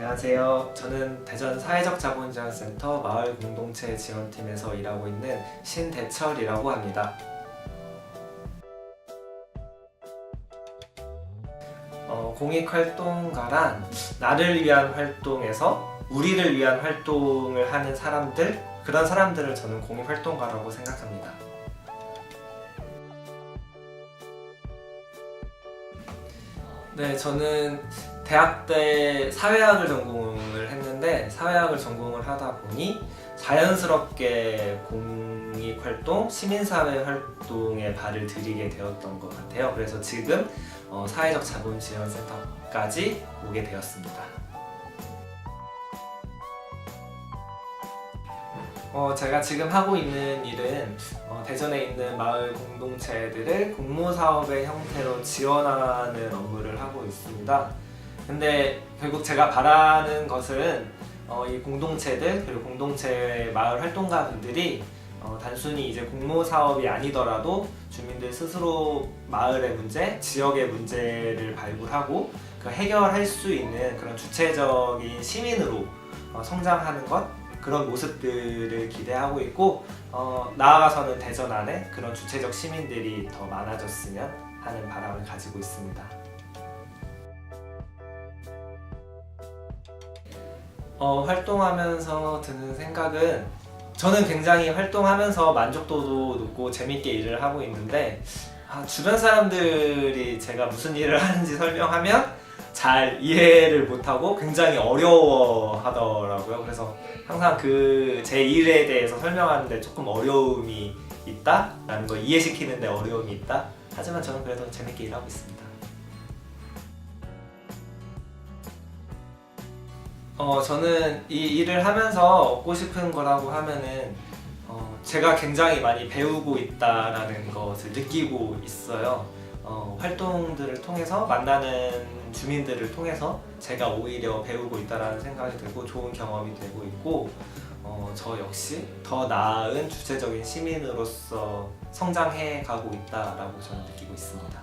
안녕하세요. 저는 대전 사회적 자본지원센터 마을 공동체 지원팀에서 일하고 있는 신대철이라고 합니다. 어, 공익 활동가란 나를 위한 활동에서 우리를 위한 활동을 하는 사람들 그런 사람들을 저는 공익 활동가라고 생각합니다. 네, 저는 대학 때 사회학을 전공을 했는데 사회학을 전공을 하다 보니 자연스럽게 공익 활동, 시민사회 활동에 발을 들이게 되었던 것 같아요. 그래서 지금 어, 사회적 자본 지원센터까지 오게 되었습니다. 어, 제가 지금 하고 있는 일은 어, 대전에 있는 마을 공동체들을 공모 사업의 형태로 지원하는 업무를 하고 있습니다. 근데 결국 제가 바라는 것은 어, 이 공동체들 그리고 공동체 마을 활동가분들이 어, 단순히 이제 공모 사업이 아니더라도 주민들 스스로 마을의 문제, 지역의 문제를 발굴하고 그 해결할 수 있는 그런 주체적인 시민으로 어, 성장하는 것 그런 모습들을 기대하고 있고 어, 나아가서는 대전 안에 그런 주체적 시민들이 더 많아졌으면 하는 바람을 가지고 있습니다. 어, 활동하면서 드는 생각은 저는 굉장히 활동하면서 만족도도 높고 재밌게 일을 하고 있는데 아, 주변 사람들이 제가 무슨 일을 하는지 설명하면 잘 이해를 못하고 굉장히 어려워 하더라고요. 그래서 항상 그 제 일에 대해서 설명하는데 조금 어려움이 있다 라는 걸 이해시키는데 어려움이 있다. 하지만 저는 그래도 재밌게 일하고 있습니다. 어, 저는 이 일을 하면서 얻고 싶은 거라고 하면은 어, 제가 굉장히 많이 배우고 있다라는 것을 느끼고 있어요. 어, 활동들을 통해서 만나는 주민들을 통해서 제가 오히려 배우고 있다라는 생각이 들고 좋은 경험이 되고 있고 어, 저 역시 더 나은 주체적인 시민으로서 성장해 가고 있다라고 저는 느끼고 있습니다.